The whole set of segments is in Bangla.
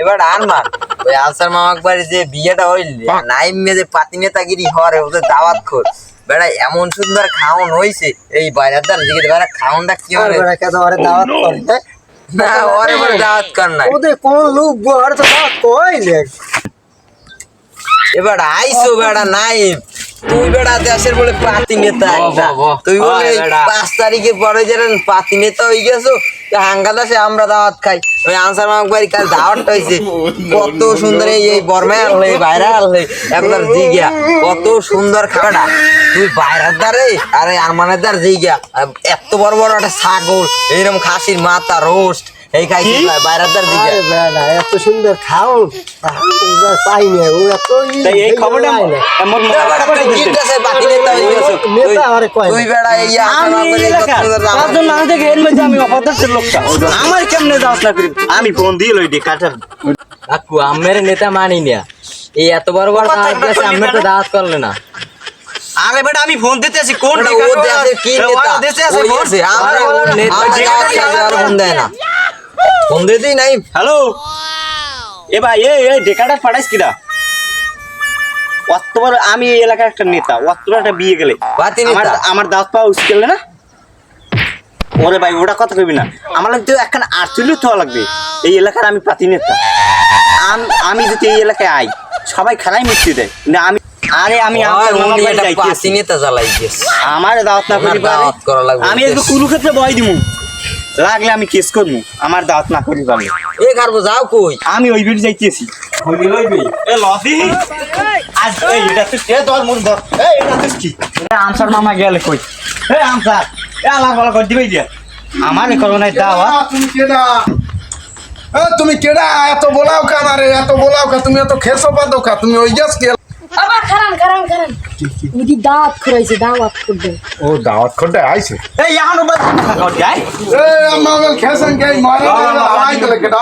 এবার আর মান ওই আনসার মামাক বাড়ি যে বিয়েটা হইল নাইম মেজে যে পাতি নেতাগিরি হরে ওদের দাওয়াত খোর। বেড়া এমন সুন্দর খাওন হইছে এই বাইরের দান দিকে বেড়া খাওনটা কি হবে? কে দাওয়াত করে? না? ওরে ওরে দাওয়াত কর না। ওদের কোন লোক বড় তো দাওয়াত কইলে এবার আইসো বেড়া নাই তুই বেড়া দেশের বলে পাতি নেতা একটা। তুই বলে পাঁচ পরে যেন পাতি নেতা হয়ে গেছো তো হাঙ্গা দাসে আমরা দাওয়াত খাই। ওই আনসার মামাক বাড়ি কাল দাওয়াতটা হয়েছে কত সুন্দর এই বর্মায় আনলে বাইরে আনলে একবার জিগিয়া। কত সুন্দর খাবারটা। তুই বাইরের দ্বারে আরে আরমানের দ্বার জিগিয়া। এত বড় বড় একটা ছাগল এইরকম খাসির মাথা রোস্ট। এই খাইছি জিগিয়া আরে বেটা এত সুন্দর খাও। আমরা পাই না ও এত এই খবরটা। এমন বেড়া, নেতা গেছো। নেতা আরে কয় তুই বেড়া এই আমি বাড়ি তার জন্য আমি দেখি এর মধ্যে আমি অপদার্থের লোকটা আমার কেমনে দাওয়াত না করি? আমি ফোন দিয়ে লই দি কাটার। কাকু আমের নেতা মানি না। এই এত বড় বড় দাওয়াত গেছে আমের তো? দাওয়াত করলে না। আরে বেটা আমি ফোন দিতে আছি কোন ও দেশে কি নেতা? দেশে আছে। আমরা নেতা, ফোন দেয় না। ফোন দিতেই নাই হ্যালো? এ ভাই এ এ ডেকাটা পাঠাইস কিরা অত আমি এই এলাকার একটা নেতা অত একটা বিয়ে গেলে। আমার আমার দাঁত পাওয়া উচিত গেলে না? ওরে ভাই ওটা কথা কবি না। আমার লাগতে একখান আর্চলিও তো লাগবে। এই এলাকার আমি পাতি নেতা। আমি যদি এই এলাকায় আই সবাই খেলাই মিষ্টি দেয়। না আমি আরে আমি আমার দাওয়াত না করি। আমি একটু কুরুক্ষেত্রে বয় দিমু। লাগলে আমি কেস করব আমার দাঁত না করি পারলে। এ খারবো যাও কই? আমি ওই বেড়ে যাইতেছি। এ লদি আজ এই এটা তুই কে দর মুর দর এই এটা তুই কি? এ আনসার মামা গেলে কই? এ আনসার। এ আলাপ বলা করে দিবি দিয়া আমার করোনায় দাওয়া। তুমি কেডা? এ, তুমি কেডা? এত বলাও কেন রে এত বলাও কা তুমি এত খেসো পাদো কা তুমি ওই গেছ কে আবার খারান খারান খারান। উদি দাওয়াত করবে ও দাওয়াত আইছে এই এখন আই এ আমাগল খেসন কে মারে আই দলে কেডা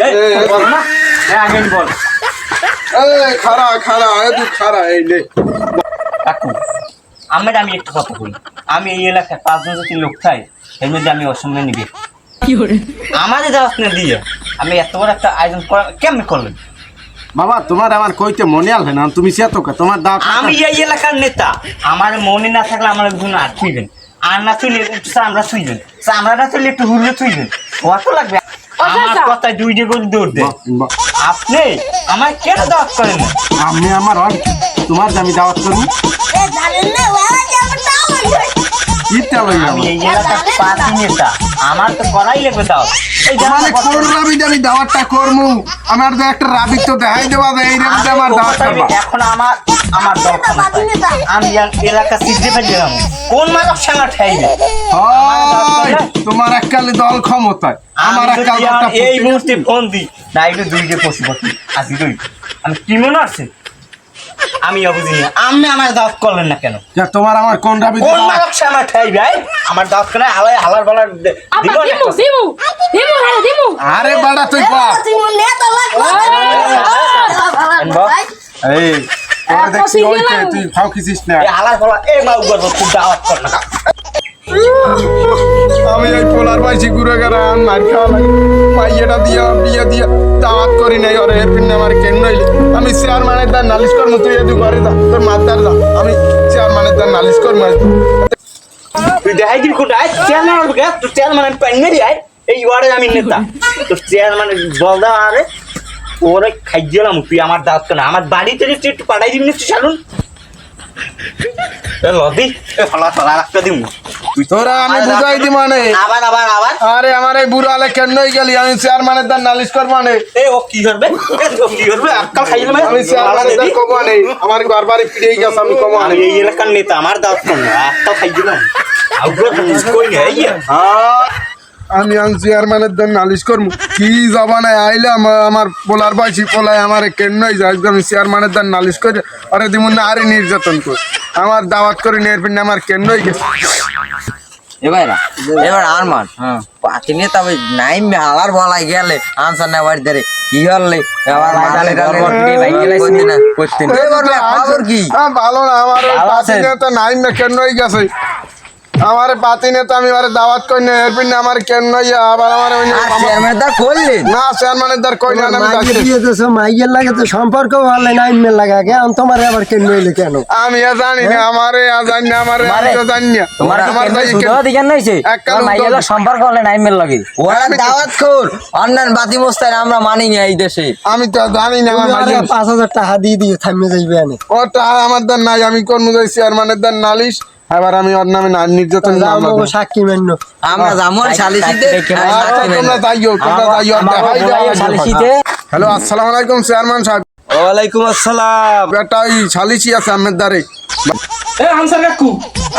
এ এই বল না এ আগে বল এ খারা খারা এ তুই খারা এই নে কাকু আমার আমি একটু কথা বলি আমি এই এলাকায় পাঁচজন যদি লোক খাই এর মধ্যে আমি অসম্মান নিবি আমাদের দাওয়াত না দিয়ে আমি এত বড় একটা আয়োজন করা কেমন করলেন বাবা তোমার আমার কইতে মনে আলবে না তুমি সে তো তোমার দাওয়াত আমি এই এলাকার নেতা আমার মনে না থাকলে আমার একজন আর ছুইবেন আর না ছুইলে একটু চামড়া ছুইবেন চামড়া না ছুইলে একটু হুলে ছুইবেন কত লাগবে? আমার আচ্ছা। কথায় দুই ডে দৌড় দেন। আপনি আমার কেন দাওয়াত করেন? না? আমি আমার তোমার আমি দাওয়াত করব। কি তেল আমি এই এলাকার পার্টি নেতা আমার তো করাই লাগবে দাওয়াত মানে কোন রাবি আমি দাওয়াতটা করমু আমার তো একটা রাবি তো দেখাই দেবা যে এই রাবিতে আমার দাওয়াত করবা। এখন আমার আমার দরকার আমি এলাকা সিদ্ধে কোন মানুষ সাঙ্গা ঠাইবে তোমার এককালে দল ক্ষমতায়। আমার আমি এককাল এই মুহূর্তে ফোন দিই না এটা দুইটে পশু পাখি আজকে দুই। আমি কি মনে আছে। আমি বুঝি না আমি আমার দাওয়াত করলেন না কেন? তোমার আমার কোন রাবি কোন মানুষ আমার ঠাইবে আই? আমার দাওয়াত কেন হালাই হালার বালার দিব না দিমু দিমু দিমু হ্যাঁ দিমু। আরে বাড়া তুই পা এই তোরা দেখছি কফি ওইতে গেলাম। তুই ফাও খিছিস না। এই হালার বালার এই মা উগর খুব দাওয়াত কর না। আমি এই পোলার পাইছি ঘুরে গেলে মার খাওয়া লাগে। পাইয়েটা দিয়া বিয়ে দিয়া। দাওয়াত করি নাই, ওরে আমার কেন নইলি? আমি চেয়ারম্যানের নালিশ তুই এদি করে দা তোর মাতার আমি চেয়ারম্যানের নালিশ তুই দেখাই দিবি কোনটা? আয় এই ওয়ার্ডে আমি নেতা। তোর চেয়ারম্যান বল দাও আরে ওরে খাই তুই আমার দাঁত কেন আমার বাড়িতে যে তুই একটু পাঠাই দিবি না তুই শালুন? এ লদি ফলা ফলা রাখতে তুই তোরা আমি বুঝাই দি মানে। আবার আবার আবার। আরে আমার এই বুড়ো আলে কেন গেলি? আমি চেয়ারম্যানের দ্বার নালিশ করব মানে। এ ও কি করবে? ও কি করবে? আক্কাল খাই দিলাম আমি চেয়ারম্যানের দ্বার কমো নেই আমার বারবারই ফিরেই গেছে আমি কমো আমি এই এলাকার নেতা আমার দাঁত আক্কাল খাই দিলাম আউগ্র কই না এই আমি আন চেয়ারম্যানের দ্বার নালিশ করব। কি জবানায় আইলে আমার আমার পোলার পাইছি পোলায় আমার কেন নই যায় একদম চেয়ারম্যানের দ্বার নালিশ করে। আরে দিমুন না আরে নির্যাতন কর। আমার দাওয়াত করে নিয়ে আমার কেন নই গেছে? এবার এবার আর মান পাতি নেতা ওই নাইম হালার বলাই গেলে আনসার না বাড়ি ধরে কি হলে এবার মাথালে গল্প ভাই গেলাইছি না করতেন এবার খবর কি হ্যাঁ ভালো না আমার ওই ভালো তো নাই না কেন হয়ে গেছে আমার পাতি নেতা আমি আরে দাওয়াত কই না এর পিনে আমার কেন ইয়া আবার আমার ওই চেয়ারম্যান দা না চেয়ারম্যানের দ্বার কই না আমি মাইয়ের দিয়েছ মাইয়ের লাগে তো সম্পর্ক ভালো না লাগা তোমার আবার কেন নইলে কেন? আমি জানি না আমারে আর জানি না আমারে আমি তো জানি না। তোমার আমার কেন দিকেন নাইছে তোমার মাইয়ের উত্তর। সম্পর্ক নাইমের লাগে। ওরা দাওয়াত কর অন্যান্য বাতি মোস্তান আমরা মানি না এই দেশে। আমি তো জানি না আমার পাঁচ হাজার টাকা দিয়ে দিয়ে থামিয়ে যাইবে আনে ওটা আমার দ্বার নাই আমি কোন যাই চেয়ারম্যানের দ্বার নালিশ। এবার আমি ওর নামে না- নির্যাতন মামলা সাক্ষী মান্য আমরা যাব সালিসিতে। তোমরা যাইও তোমরা যাইও হ্যালো আসসালামু আলাইকুম চেয়ারম্যান সাহেব। ওয়ালাইকুম আসসালাম। একটা ওই সালিশি আছে আমের দ্বারে। এ আনসার কাকু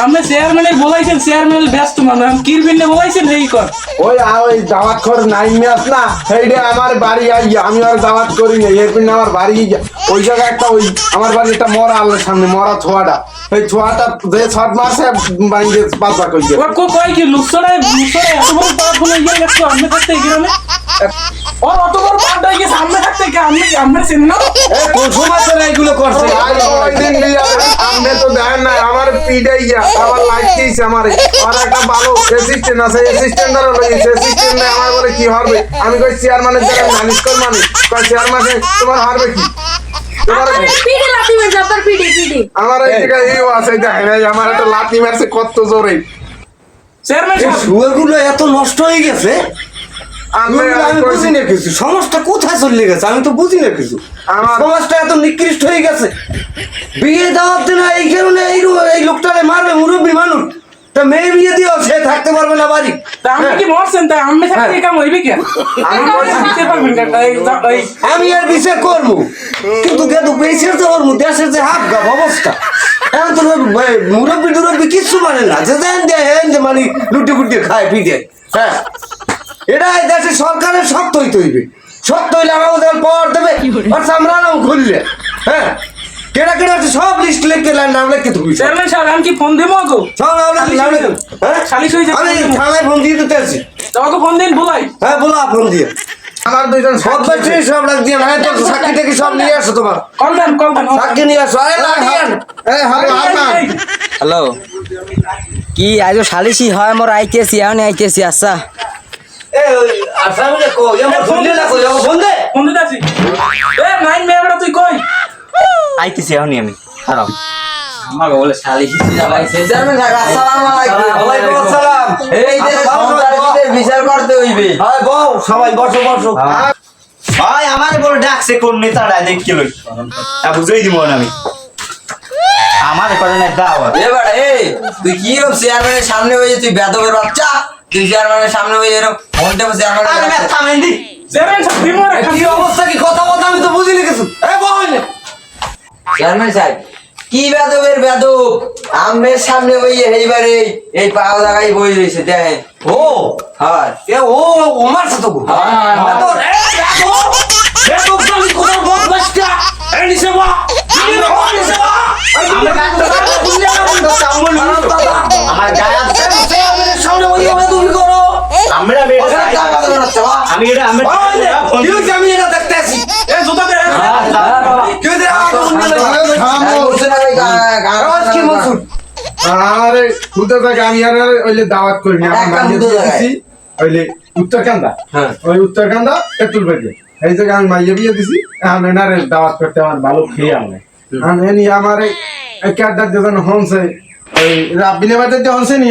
আপনি চেয়ারম্যানের বলাইছেন চেয়ারম্যান ব্যস্ত মানুষ। কিরবিনে বলাইছেন এই কর। ওই ওই দাওয়াত কর নাইন মেয়াস না। সেইটা আমার বাড়ি আইয়া আমি আর দাওয়াত করি না এর আমার বাড়ি গিয়া ওই জায়গায় একটা ওই আমার বাড়ি একটা মরা আল্লাহর সামনে মরা ছোয়াটা এই ছোয়াটা যে ছট মারছে বাইঙ্গে বাদবা কই গিয়া ওর কো কয় কি লুসরায় লুসরায় এত বড় পাওয়ারফুল হয়ে গেল আপনি এই গ্রামে? ওর অত বড় পাওয়ার হয়ে গেছে আপনি থাকতে কি আপনি আপনি না কোন সময় তোরা এগুলো করছে। আই ওই দিন দিয়া আমনে তো দেখেন না আমার পিডাই গিয়া আবার লাইট আর একটা ভালো অ্যাসিস্ট্যান্ট আছে অ্যাসিস্ট্যান্ট দ্বারা লইছে অ্যাসিস্ট্যান্ট আমার বলে কি হবে? আমি কই চেয়ারম্যানের দ্বারা নালিশ কর মানে? কই চেয়ারম্যানে তোমার হারবে কি? তোমার পিঠে লাঠি মেরেছে আপনার পিঠে পিঠে। আমার এই আছে দেখেন আমার একটা লাঠি মারছে কত জোরে। চেয়ারম্যান এত নষ্ট হয়ে গেছে। বুঝি না কিছু। সমাজটা কোথায় চলে গেছে? আমি তো বুঝি না কিছু সমাজটা এত নিকৃষ্ট হয়ে গেছে। বিয়ে দেওয়ার দিন এই কারণে এই এই লোকটারে মারবে মুরব্বী মানুষ। তা মেয়ে বিয়ে দিয়েও সে থাকতে পারবে না বাড়ি। তা আপনি কি মরছেন? তাই আপনি থাকতে কাম হইবে কি? আমি আমি আর বিচার করব। কিন্তু তো দেশের যে হাফ গাপ অবস্থা। এখন তো মুরব্বী টুরব্বী কিচ্ছু মানে না। যে দেন দেয় হেন যে মানে লুটি ফুটি খায় পিটে। হ্যাঁ। এটা এই দেশের সরকারের শক্ত হইতে হইবে শক্ত হইলে আমাকে যখন পাওয়ার দেবে। আর সামরানাও খুললে। হ্যাঁ? কেডা কেডা আছে? সব লিস্ট লিখে নাম লিখে তুমি চেয়ারম্যান সাহেব আমি কি ফোন দেবো গো সব নাম লিখে নাম লিখে হ্যাঁ? সালিশ হয়ে যাবে। আমি থানায় ফোন দিয়ে দিতে আছি তোমাকে ফোন দিন বলাই। হ্যাঁ বলা ফোন দিয়ে। আমার দুইজন সব ব্যক্তি সব লাগ দিয়ে না তো সাক্ষী থেকে সব নিয়ে আসো তোমার। কল দেন কল দেন সাক্ষী নিয়ে আসো। আরে লাঠি আন। এই হ্যালো আরমান হ্যালো কি আজও সালিসি হয় মোর আইতেছি এখন আইতেছি আচ্ছা। আইতেছি এখনই আমি। খারাপ আমাকে বলে সালিসি লাগাইছে চেয়ারম্যান সাহেব আসসালামু আলাইকুম। ওয়ালাইকুম আসসালাম। এই যে সন্ত্রাসীদের বিচার করতে হইবে। বউ সবাই বসো বসো। ভাই আমার বলে ডাকছে কোন নেতাটা দেখতে লই। বুঝাই দিব না আমি। আমার করে না দাওয়াত এবার এই তুই কি চেয়ারম্যানের সামনে হয়ে তুই বেদবের বাচ্চা? চেয়ারম্যানের সামনে হয়ে এরকম ফোন টেপে আমি চেয়ারম্যানের ব্যথা মেন্দি চেয়ারম্যান সাহেব দিন কি অবস্থা কি কথা কথা আমি তো বুঝিনি কিছু। এ বউ চেয়ারম্যান সাহেব কি বেদবের বেদব? আমের সামনে ওই এইবারে এই পাও জায়গায় বই রয়েছে দেখেন। ও? হয়। এ ও ও মারছে তো হ্যাঁ, হ্যাঁ। তো এ দেখো দেখো তুমি কোন বদমাশটা। এই নিছে বা নিছে বা আমরা আমি এটা আমি আমি এটা দেখতে আসি। এ জুতা দে কি হইছে আমার ফোন দিলে? আওয়াজ কি মনসুর? আরে উত্তর থেকে আমি আর ওইলে দাওয়াত করি না ওইলে উত্তরকান্দা। হ্যাঁ। ওই উত্তরকান্দা তেতুল বেগে এই জায়গায় আমি মাইয়ে বিয়ে দিছি এখন এনারে দাওয়াত করতে আমার ভালো খেয়ে আমার হনছে ওই রাব্বিনে বাজার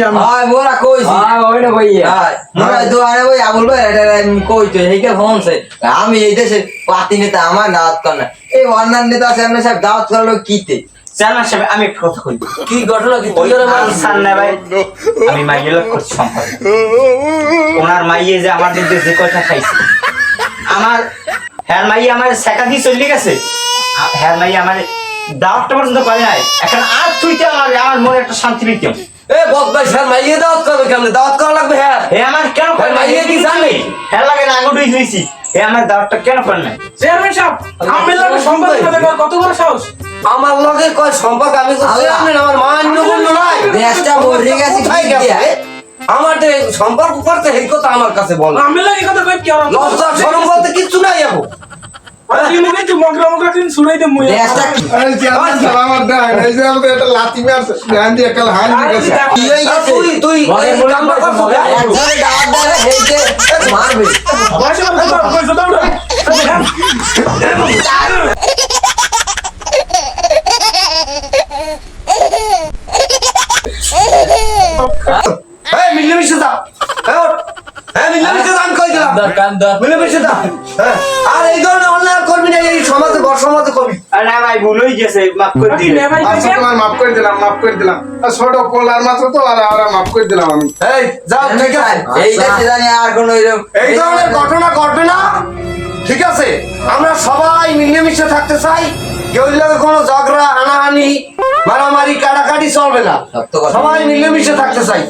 আমি হয় মোরা কইছি। হ্যাঁ ওইটা কইয়া হয়। মোরা তো আরে ওই আবুল ভাই এটা কই তো এইকে ফোনছে আমি এই দেশে পাতি নেতা আমার দাওয়াত কর না। এই অন্যান্য নেতা চেয়ারম্যান সাহেব দাওয়াত করল কিতে? চেয়ারম্যান সাহেব আমি একটা কথা কই। কি ঘটনা কি না ভাই আমি মাইয়ের লোক করছি সম্পর্ক। ওনার মাইয়ে যে আমার দিকে যে কথা খাইছে। আমার হ্যার মাইয়ে আমার সেকা দিয়ে চলে গেছে হ্যার মাইয়ে আমার দাওয়াতটা পর্যন্ত নাই। এখন আর তুইতে আমার আমার মনে একটা শান্তি পেতাম এ বদমাইশ স্যার মাইয়ে দাওয়াত করবে কেমনে? দাওয়াত করা লাগবে হ্যাঁ। হে আমার কেন করে মাইয়ে কি জানে? হ্যাঁ লাগে না হয়েছি হে আমার দাওয়াতটা কেন করে নাই? চেয়ারম্যান সাহেব লাগে সম্পর্ক কয়, কত বড় সাহস? আমার লগে কয় সম্পর্ক? আমি চেয়ারম্যান, আমার মান্য গণ্য নাই। দেশটা মরে গেছে কি দিয়া? সম্পর্ক করতে এই কথা আমার কাছে বল। আমি লাগে কথা কই কি আর লজ্জা শরম বলতে কিচ্ছু নাই এখন দিন চেয়ারম্যান সাহেব আমার দেন এই যে দেন হয়ে গেছে তুই তুই? মগের এই বলে কামটা আমার করছ মগের। কেন? একজনে দাওয়াত দেয় না, সেইটে মারবে। পয়সা দাও পয়সা দাও না এই মিলেমিশে যা। কই দিলাম হ্যাঁ এই ধরনের অন্যায় করবি না এই সমাজে বড় সমাজে করবি না ভাই ভুল হয়ে গেছে মাফ করে দিলে আচ্ছা তোমার মাফ করে দিলাম মাফ করে দিলাম। আর ছোট পোলার মাত্র তো আর আর মাফ করে দিলাম আমি। এই যাও ঠিক আছে। এই দেশে জানি আর কোনো এরকম এই ধরনের ঘটনা ঘটবে না ঠিক আছে? আমরা সবাই মিলেমিশে থাকতে চাই। কেউ কোনো ঝগড়া হানাহানি মারামারি কাটাকাটি চলবে না। সবাই মিলেমিশে থাকতে চাই।